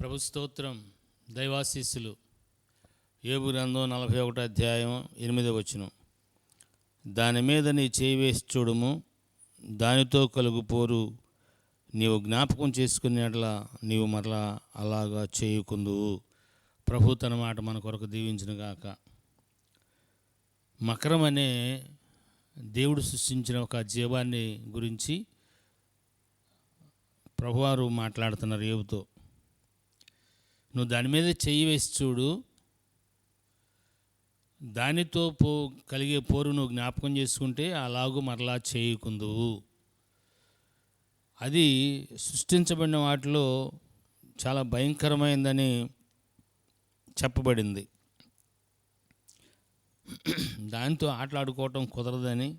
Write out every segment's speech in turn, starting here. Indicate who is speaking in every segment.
Speaker 1: ప్రభు స్తోత్రం దైవాశీస్సులు. ఏబు గ్రంథం నలభై ఒకటో అధ్యాయం ఎనిమిదో వచనం. దాని మీద నీ చేయి వేసి చూడము దానితో కలుగు పోరు నీవు జ్ఞాపకం చేసుకునేట్లా నీవు మరలా అలాగా చేయుకుందువు ప్రభు తన మాట మన కొరకు దీవించిన గాక. మకరం అనే దేవుడు సృష్టించిన ఒక జీవాన్ని గురించి ప్రభువారు మాట్లాడుతున్నారు ఏవుతో నువ్వు దాని మీద చెయ్యి వేసి చూడు. దానితో పో కలిగే పోరు నువ్వు జ్ఞాపకం చేసుకుంటే అలాగూ మరలా చేయకుందువు అది సృష్టించబడిన వాటిలో చాలా భయంకరమైందని చెప్పబడింది. దాంతో ఆటలాడుకోవటం కుదరదని.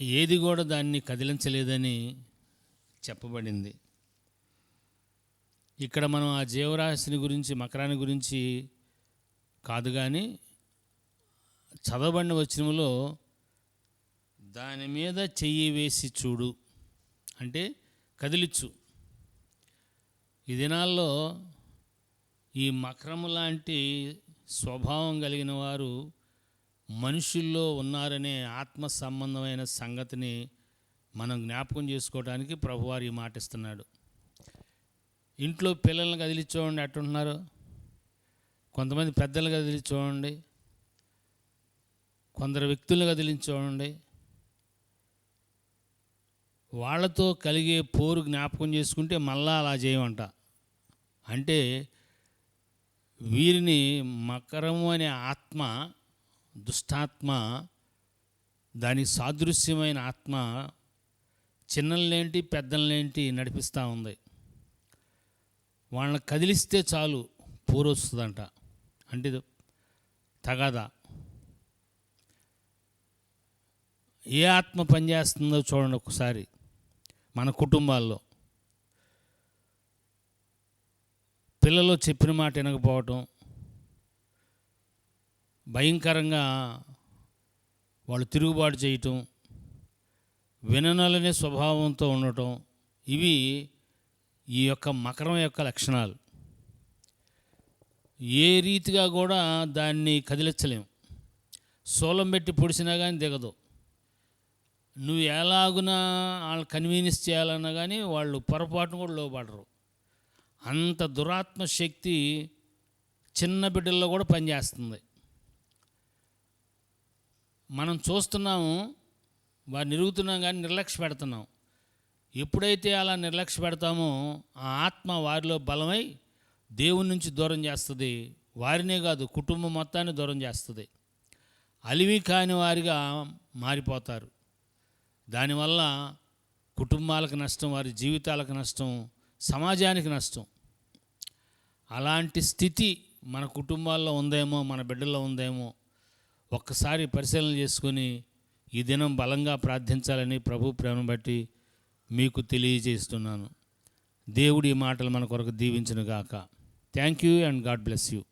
Speaker 1: ఏది కూడా దాన్ని కదిలించలేదని చెప్పబడింది. ఇక్కడ మనం ఆ జీవరాశిని గురించి మకరాన్ని గురించి కాదు కానీ చదవబడిన వచనంలో దాని మీద చెయ్యి వేసి చూడు. అంటే కదిలిచ్చు. ఈ దినాల్లో ఈ మకరము లాంటి స్వభావం కలిగిన వారు మనుషుల్లో ఉన్నారనే ఆత్మ సంబంధమైన సంగతిని మనం జ్ఞాపకం చేసుకోవడానికి ప్రభువారు ఈ మాట ఇస్తున్నాడు. ఇంట్లో పిల్లల్ని కదిలి చూడండి కొంతమంది పెద్దలు కదిలి చూడండి కొందరు వ్యక్తులను కదిలించి చూడండి వాళ్ళతో కలిగే పోరు జ్ఞాపకం చేసుకుంటే మళ్ళా అలా చేయమంట. అంటే వీరిని మకరము అనే ఆత్మ దుష్టాత్మ దానికి సాదృశ్యమైన ఆత్మ చిన్నలేంటి పెద్దలనేంటి నడిపిస్తూ ఉంది. వాళ్ళని కదిలిస్తే చాలు పూరొస్తుందంట అంటే ఇది తగాదా. ఏ ఆత్మ పనిచేస్తుందో చూడండి ఒకసారి మన కుటుంబాల్లో. పిల్లలు చెప్పిన మాట వినకపోవటం భయంకరంగా వాళ్ళు తిరుగుబాటు చేయటం విననలనే స్వభావంతో ఉండటం ఇవి ఈ యొక్క మకరం యొక్క లక్షణాలు. ఏ రీతిగా కూడా దాన్ని కదిలించలేము సోలం పెట్టి పొడిచినా కానీ దిగదు. నువ్వు ఎలాగునా వాళ్ళు కన్వీనియన్స్ చేయాలన్నా కానీ వాళ్ళు పొరపాటును కూడా లోపడరు అంత దురాత్మ శక్తి చిన్న బిడ్డల్లో కూడా పనిచేస్తుంది. మనం చూస్తున్నాము వారు నిరుగుతున్నాం కానీ నిర్లక్ష్య పెడుతున్నాం. ఎప్పుడైతే అలా నిర్లక్ష్య పెడతామో ఆ ఆత్మ వారిలో బలమై దేవుని నుంచి దూరం చేస్తుంది. వారినే కాదు కుటుంబం మొత్తాన్ని దూరం చేస్తుంది. అలివి కాని వారిగా మారిపోతారు. దానివల్ల కుటుంబాలకు నష్టం వారి జీవితాలకు నష్టం సమాజానికి నష్టం. అలాంటి స్థితి మన కుటుంబాల్లో ఉందేమో మన బిడ్డల్లో ఉందేమో ఒక్కసారి పరిశీలన చేసుకొని ఈ దినం బలంగా ప్రార్థించాలని ప్రభు ప్రేమ బట్టి మీకు తెలియజేస్తున్నాను. దేవుడి ఈ మాటలు మన కొరకు దీవించను గాక thank you and God bless you